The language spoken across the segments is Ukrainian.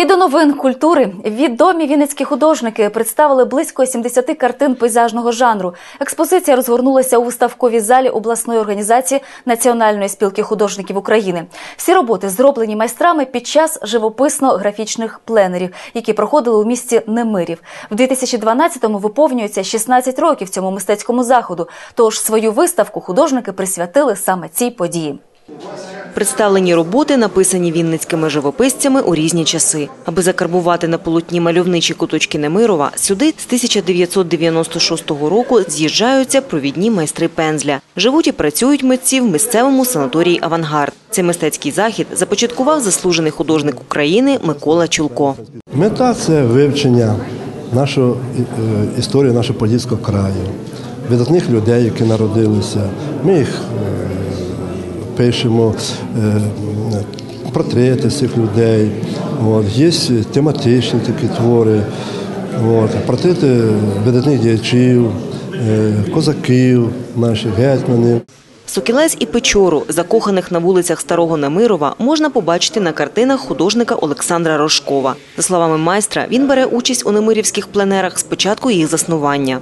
І до новин культури відомі вінницькі художники представили близько 70 картин пейзажного жанру. Експозиція розгорнулася у виставковій залі обласної організації Національної спілки художників України. Всі роботи зроблені майстрами під час живописно-графічних пленерів, які проходили у місті Немирів. В 2012-му виповнюється 16 років цьому мистецькому заходу. Тож свою виставку художники присвятили саме цій події. Представлені роботи написані вінницькими живописцями у різні часи. Аби закарбувати на полотні мальовничі куточки Немирова, сюди з 1996 року з'їжджаються провідні майстри пензля. Живуть і працюють митці в місцевому санаторії «Авангард». Цей мистецький захід започаткував заслужений художник України Микола Чулко. Мета це вивчення нашої е, історії нашого подільського краю, видатних людей, які народилися. Ми їх е, пишемо, е, портрети цих людей. От. Є тематичні такі твори, от. портрети видатних діячів, е, козаків, наших гетьманів. Сокілець і Печору, закоханих на вулицях Старого Немирова, можна побачити на картинах художника Олександра Рожкова. За словами майстра, він бере участь у немирівських пленерах з початку їх заснування.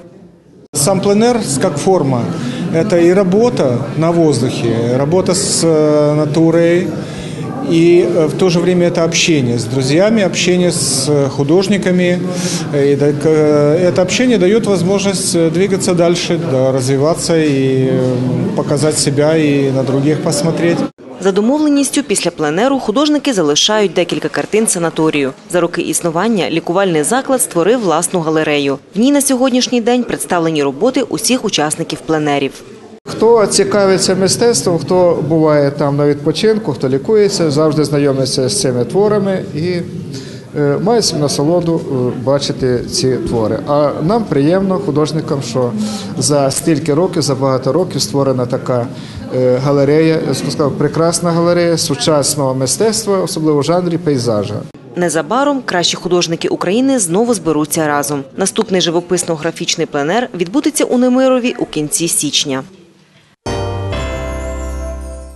Сам пленер как форма – это и работа на воздухе, работа с э, натурой, и э, в то же время это общение с друзьями, общение с э, художниками. И это общение дает возможность двигаться дальше, да, развиваться и показать себя и на других посмотреть. За домовленістю після пленеру художники залишають декілька картин санаторію. За роки існування лікувальний заклад створив власну галерею. В ній на сьогоднішній день представлені роботи усіх учасників пленерів. Хто цікавиться мистецтвом, хто буває там на відпочинку, хто лікується, завжди знайомиться з цими творами і має собі насолоду е, бачити ці твори. А нам приємно, художникам, що за стільки років, за багато років створена така е, галерея, сказав, прекрасна галерея сучасного мистецтва, особливо в жанрі пейзажа. Незабаром кращі художники України знову зберуться разом. Наступний живописно-графічний пленер відбудеться у Немирові у кінці січня.